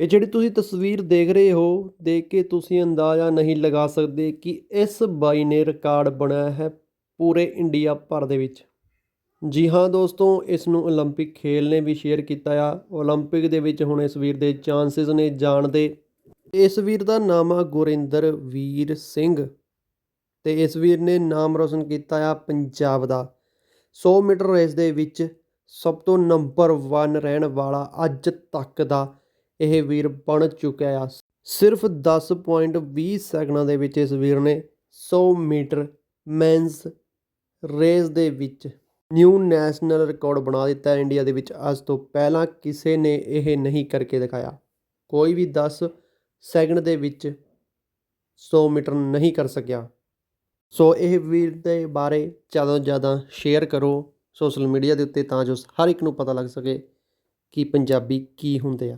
ਇਹ ਜਿਹੜੀ ਤੁਸੀਂ ਤਸਵੀਰ ਦੇਖ ਰਹੇ ਹੋ ਦੇਖ ਕੇ ਤੁਸੀਂ ਅੰਦਾਜ਼ਾ ਨਹੀਂ ਲਗਾ ਸਕਦੇ ਕਿ ਇਸ ਬਾਈ ਨੇ ਰਿਕਾਰਡ ਬਣਾਇਆ ਹੈ ਪੂਰੇ ਇੰਡੀਆ ਭਰ ਦੇ ਵਿੱਚ ਜੀ ਹਾਂ ਦੋਸਤੋ ਇਸ ਨੂੰ 올림픽 ਖੇਲ ਨੇ ਵੀ ਸ਼ੇਅਰ ਕੀਤਾ ਆ 올림픽 ਦੇ ਵਿੱਚ ਹੁਣ ਇਸ ਵੀਰ ਦੇ ਚਾਂਸਸ ਨੇ ਜਾਣ ਦੇ ਇਸ ਵੀਰ ਦਾ ਨਾਮ ਆ ਗੁਰਿੰਦਰ ਵੀਰ ਸਿੰਘ ਤੇ ਇਸ ਵੀਰ ਨੇ ਨਾਮ ਰੋਸ਼ਨ ਕੀਤਾ ਆ ਪੰਜਾਬ ਦਾ 100 ਮੀਟਰ ਰੇਸ ਦੇ ਵਿੱਚ ਸਭ ਤੋਂ ਨੰਬਰ 1 ਰਹਿਣ ਵਾਲਾ ਅੱਜ ਤੱਕ ਦਾ ਇਹ ਵੀਰ ਬਣ ਚੁੱਕਿਆ ਆ। ਸਿਰਫ 10.20 ਸੈਕਿੰਡਾਂ ਦੇ ਵਿੱਚ ਇਸ ਵੀਰ ਨੇ 100 ਮੀਟਰ ਮੈਨਸ ਰੇਸ ਦੇ ਵਿੱਚ ਨਿਊ ਨੈਸ਼ਨਲ ਰਿਕਾਰਡ ਬਣਾ ਦਿੱਤਾ ਇੰਡੀਆ ਦੇ ਵਿੱਚ। ਅੱਜ ਤੋਂ ਪਹਿਲਾਂ ਕਿਸੇ ਨੇ ਇਹ ਨਹੀਂ ਕਰਕੇ ਦਿਖਾਇਆ। ਕੋਈ ਵੀ 10 ਸੈਕਿੰਡ ਦੇ ਵਿੱਚ 100 ਮੀਟਰ ਨਹੀਂ ਕਰ ਸਕਿਆ। ਸੋ ਇਹ ਵੀਰ ਦੇ ਬਾਰੇ ਜ਼ਿਆਦਾ ਤੋਂ ਜ਼ਿਆਦਾ ਸ਼ੇਅਰ ਕਰੋ ਸੋਸ਼ਲ ਮੀਡੀਆ ਦੇ ਉੱਤੇ ਤਾਂ ਜੋ ਹਰ ਇੱਕ ਨੂੰ ਪਤਾ ਲੱਗ ਸਕੇ ਕਿ ਪੰਜਾਬੀ ਕੀ ਹੁੰਦੇ ਆ।